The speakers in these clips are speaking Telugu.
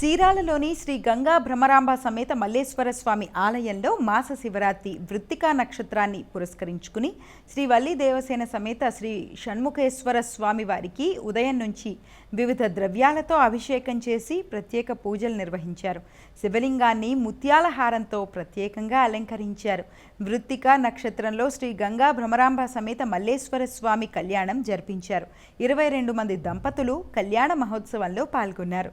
చీరాలలోని శ్రీ గంగా భ్రమరాంబ సమేత మల్లేశ్వర స్వామి ఆలయంలో మాస శివరాత్రి వృత్తికా నక్షత్రాన్ని పురస్కరించుకుని శ్రీ వల్లి దేవసేన సమేత శ్రీ షణ్ముఖేశ్వర స్వామి వారికి ఉదయం నుంచి వివిధ ద్రవ్యాలతో అభిషేకం చేసి ప్రత్యేక పూజలు నిర్వహించారు. శివలింగాన్ని ముత్యాల హారంతో ప్రత్యేకంగా అలంకరించారు. వృత్తికా నక్షత్రంలో శ్రీ గంగా భ్రమరాంబ సమేత మల్లేశ్వర స్వామి కళ్యాణం జరిపించారు. ఇరవై రెండు మంది దంపతులు కళ్యాణ మహోత్సవంలో పాల్గొన్నారు.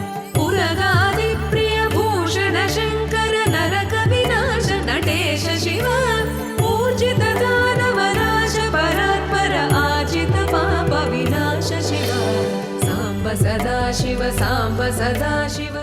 शिव पूजित दानवराश परात्पर आजित पाप विनाश शिव। साम्ब सदा शिव साम्ब सदा शिव